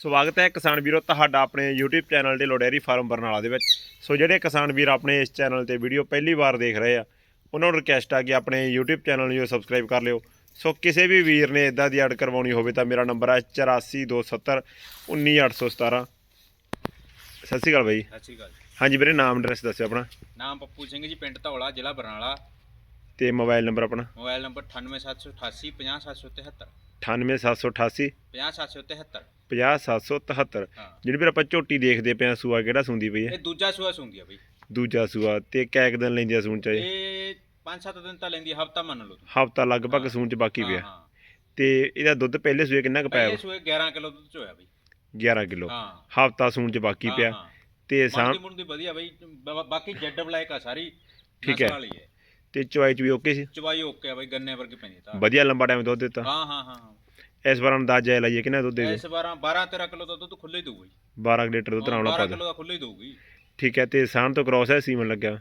ਸਵਾਗਤ ਹੈ ਕਿਸਾਨ ਵੀਰੋ ਤੁਹਾਡਾ ਆਪਣੇ YouTube ਚੈਨਲ ਤੇ ਲੋਡੇਰੀ ਫਾਰਮ ਬਰਨਾਲਾ ਦੇ ਵਿੱਚ। ਸੋ ਜਿਹੜੇ ਕਿਸਾਨ ਵੀਰ ਆਪਣੇ ਇਸ ਚੈਨਲ ਤੇ ਵੀਡੀਓ ਪਹਿਲੀ ਵਾਰ ਦੇਖ ਰਹੇ ਆ ਉਹਨਾਂ ਨੂੰ ਰਿਕਵੈਸਟ ਆ ਕਿ ਆਪਣੇ YouTube ਚੈਨਲ ਨੂੰ ਸਬਸਕ੍ਰਾਈਬ ਕਰ ਲਿਓ। ਸੋ ਕਿਸੇ ਵੀ ਵੀਰ ਨੇ ਇਦਾਂ ਦੀ ਐਡ ਕਰਵਾਉਣੀ ਹੋਵੇ ਤਾਂ ਮੇਰਾ ਨੰਬਰ ਹੈ 8427 19817 ਸਤਿ ਸ਼੍ਰੀ ਅਕਾਲ ਬਾਈ। ਸਤਿ ਸ਼੍ਰੀ ਅਕਾਲ। ਹਾਂਜੀ ਵੀਰੇ ਨਾਮ ਐਡਰੈਸ ਦੱਸਿਓ ਆਪਣਾ। ਨਾਮ ਪੱਪੂ ਸਿੰਘ ਜੀ ਪਿੰਡ ਧੌਲਾ ਜ਼ਿਲ੍ਹਾ ਬਰਨਾਲਾ। ਤੇ ਮੋਬਾਈਲ ਨੰਬਰ ਆਪਣਾ। ਮੋਬਾਈਲ ਨੰਬਰ 98788 50773 98788 50773 50773 ਹਾਂ। ਜਿਹੜੀ ਵੀਰ ਆਪਾਂ ਝੋਟੀ ਦੇਖਦੇ ਪਏ ਆ ਸੂਆ ਕਿਹੜਾ ਸੁੰਦੀ ਪਈ ਹੈ? ਇਹ ਦੂਜਾ ਸੂਆ ਸੁੰਦੀ ਆ ਬਈ। ਦੂਜਾ ਸੂਆ ਤੇ ਕੈਕ ਦਿਨ ਲੈਂਦੀ ਆ ਸੂਣ ਚ ਇਹ? ਇਹ 5-7 ਦਿਨ ਤਾਂ ਲੈਂਦੀ ਹਫਤਾ ਮੰਨ ਲਓ ਤੁਸੀਂ। ਹਫਤਾ ਲਗਭਗ ਹਾਂ। ਸੂਣ ਚ ਬਾਕੀ ਹਾਂ, ਪਿਆ। ਹਾਂ। ਤੇ ਇਹਦਾ ਦੁੱਧ ਪਹਿਲੇ ਸੂਏ ਕਿੰਨਾ ਕੁ ਪਾਇਆ ਪਹਿਲੇ ਸੂਏ 11 ਕਿਲੋ ਦੁੱਧ ਚ ਹੋਇਆ ਬਈ। 11 ਕਿਲੋ। ਹਾਂ। ਹਫਤਾ ਸੂਣ ਚ ਬਾਕੀ ਹਾਂ, ਪਿਆ। ਹਾਂ। ਤੇ ਸਾਂ ਮਣਕੀ ਮੁਣਕੀ ਵਧੀਆ ਬਈ। ਬ- ਬਾਕੀ ਜੈਡ ਬਲੈਕ ਆ ਸਾਰੀ। ਠੀਕ ਨਸਲ ਹੈ। ਵਾਲੀ ਹੈ। ਤੇ ਚੁਆਈ ਚ ਵੀ ਓਕੇ ਸੀ? ਚਵਾਈ ਓਕੇ ਆ ਬਈ ਗੰਨੇ ਵਰਗੀ ਪੈਂਦੀ ਤਾਂ। ਵਧੀਆ ਲੰਬਾ ਟਾਈਮ ਦੁੱਧ ਦਿੱਤਾ। ਹਾਂ ਹਾਂ ਹਾਂ। ਇਸ ਵਾਰ ਅੰਦਾਜ਼ਾ ਇਹ ਲਾਈਏ ਕਿੰਨਾ ਦੁੱਧ ਦੇ ਇਸ ਵਾਰ 12 13 ਕਿਲੋ ਦਾ ਦੁੱਧ ਖੁੱਲੇ ਦਊਗਾ ਜੀ। 12 ਕੁ ਲੀਟਰ ਦੁੱਧ ਆਉਣਾ 12 ਪਾ ਕਿਲੋ ਦਾ ਖੁੱਲੇ ਹੀ ਦਊਗੀ। ਠੀਕ ਹੈ ਤੇ ਸਾਂ ਤੋਂ ਕ੍ਰੋਸ ਹੈ ਸੀਮਨ ਲੱਗਿਆ?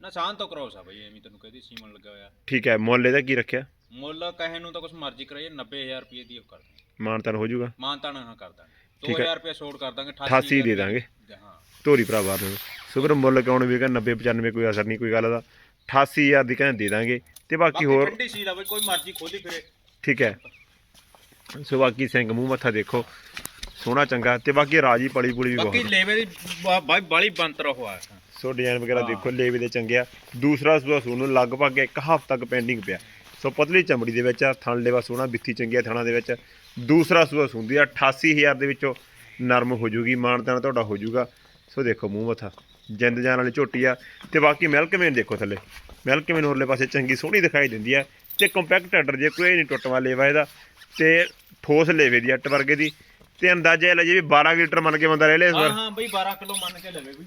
ਨਾ ਸ਼ਾਨ ਤੋਂ ਕਰਾਉਸ ਆ ਬਈ ਐਵੇਂ ਤੈਨੂੰ ਕਹਦੀ ਸੀਮਨ ਲੱਗਾ ਹੋਇਆ। ਠੀਕ ਹੈ ਮੁੱਲ ਇਹਦਾ ਕੀ ਰੱਖਿਆ? ਮੁੱਲ ਕਹੇ ਨੂੰ ਤਾਂ ਕੁਛ ਮਰਜ਼ੀ ਕਰਾਈਏ 90000 ਰੁਪਏ ਦੀ ਉਹ ਕਰ ਦਾਂਗੇ। ਮਾਨਤਨ ਹੋ ਜਾਊਗਾ? ਮਾਨਤਾਣਾ ਨਾ ਕਰ ਦਾਂਗੇ। ਠੀਕ ਹੈ। 2000 ਰੁਪਏ ਛੋੜ ਕਰ ਦਾਂਗੇ 88 ਦੇ ਦਾਂਗੇ। ਹਾਂ। ਧੋਰੀ ਭਰਾ ਬਾਹਰ ਨੂੰ। ਸੁਪਰ ਮੁੱਲ ਕਿਉਂ ਵੀਗਾ 90 95 ਕੋਈ ਅਸਰ ਨਹੀਂ ਕੋਈ ਗੱਲ ਦਾ। 88000 ਦੀ ਕਹਿੰਦੇ ਦੇ ਦਾਂਗੇ। ਤੇ ਬਾਕੀ ਬਾਕੀ ਹੋਰ ਠੰਡੀ ਸੀ ਲਾ ਬਈ ਕੋਈ ਮਰਜ਼ੀ ਖੋਲੀ ਫਿਰੇ। ਠੀਕ ਹੈ। ਸੋ ਬਾਕੀ ਸਿੰਘ ਮੂੰਹ ਮੱਥਾ ਦੇਖੋ। ਸੋਹਣਾ ਚੰਗਾ। ਤੇ ਬਾਕੀ ਰਾਜੀ ਪਲੀ ਪੁਲੀ ਵੀ ਬਾਕੀ ਬਹੁਤ ਲੇਵੇ ਦੀ ਬਾਈ ਬਾਲੀ ਬੰਤਰ ਹੋਆ ਸੋ ਡਿਜ਼ਾਈਨ ਵਗੈਰਾ। ਦੇਖੋ ਲੇਵੇ ਦੇ ਚੰਗੇ ਆ। ਦੂਸਰਾ ਸੂਆ ਸੂਣ ਨੂੰ ਲਗਭਗ ਇੱਕ ਹਫ਼ਤਾ ਤੱਕ ਪੈਂਡਿੰਗ ਪਿਆ। ਸੋ ਪਤਲੀ ਚਮੜੀ ਦੇ ਵਿੱਚ ਆ ਥਣ ਲੇਵਾ ਸੋਹਣਾ ਬਿੱਥੀ ਚੰਗੀ ਆ ਥਣਾ ਦੇ ਵਿੱਚ। ਦੂਸਰਾ ਸੂਆ ਸੁੰਦੀ ਆ 88000 ਦੇ ਵਿੱਚੋਂ ਨਰਮ ਹੋ ਜੂਗੀ ਮਾਨਤਾਨ ਤੁਹਾਡਾ ਹੋ ਜੂਗਾ। ਸੋ ਦੇਖੋ ਮੂੰਹ ਮੱਥਾ। ਜਿੰਦ ਜਾਨ ਵਾਲੀ ਝੋਟੀ ਆ ਤੇ ਬਾਕੀ ਮਿਲਕਮੈਨ ਦੇਖੋ ਥੱਲੇ। ਮਿਲਕ ਮੇਨ ਹੋਰਲੇ ਪਾਸੇ ਚੰਗੀ ਸੋਹਣੀ ਦਿਖਾਈ ਦਿੰਦੀ ਆ ਤੇ ਕੰਪੈਕਟ ਹੈਡਰ ਜੇ ਕੋਈ ਨਹੀਂ ਟੁੱਟਵਾ ਲੇਵਾ ਇਹਦਾ ਤੇ ਠੋਸ ਲੇਵੇ ਦੀ ਅੱਟ ਵਰਗੇ ਦੀ ਤੇ ਅੰਦਾਜ਼ਾ ਇਹ ਲੈ ਜੇ ਵੀ 12 ਲੀਟਰ ਮੰਨ ਕੇ ਬੰਦਾ ਰਹਿ ਲੇ ਇਸ ਹਾਂ ਹਾਂ, ਬਈ 12 ਕਿਲੋ ਮੰਨ ਕੇ ਲਵੇ ਬਈ।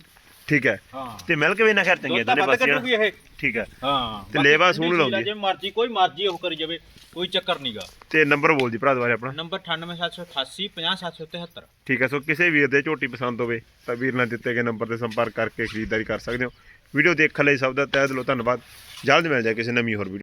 ਠੀਕ ਹੈ। ਹਾਂ। ਤੇ ਮਿਲਕ ਵੀ ਨਾ ਖੈਰ ਚੰਗੀ ਦੁੱਧ ਤਾਂ ਦੋਨੇ ਵੱਧ ਪਾਸੇ ਕੱਢੂਗੀ ਇਹ। ਠੀਕ ਹੈ। ਹਾਂ। ਤੇ ਲੇਵਾ ਸੂਣ ਲਾਉਂਦੀ। ਜੇ ਮਰਜ਼ੀ ਕੋਈ ਮਰਜ਼ੀ ਉਹ ਕਰੀ ਜਾਵੇ ਕੋਈ ਚੱਕਰ ਨਹੀਂਗਾ ਤੇ ਨੰਬਰ ਬੋਲ ਦੀ ਭਰਾ ਦੁਆਰੇ ਆਪਣਾ। ਨੰਬਰ 98788 50773 ਠੀਕ ਹੈ ਸੋ ਕਿਸੇ ਵੀਰ ਦੇ ਝੋਟੀ ਪਸੰਦ ਹੋਵੇ ਤਾਂ ਵੀਰ ਨਾਲ ਦਿੱਤੇ ਗਏ ਨੰਬਰ ਤੇ ਸੰਪਰਕ ਕਰਕੇ ਖਰੀਦਦਾਰੀ ਕਰ ਸਕਦੇ ਹੋ। ਵੀਡੀਓ ਦੇਖਣ ਲਈ ਸਭ ਦਾ ਤਹਿ ਦਿਲੋਂ ਧੰਨਵਾਦ। ਜਲਦ ਮਿਲ ਜਾਏ ਕਿਸੇ ਨਵੀਂ ਹੋਰ ਵੀਡੀਓ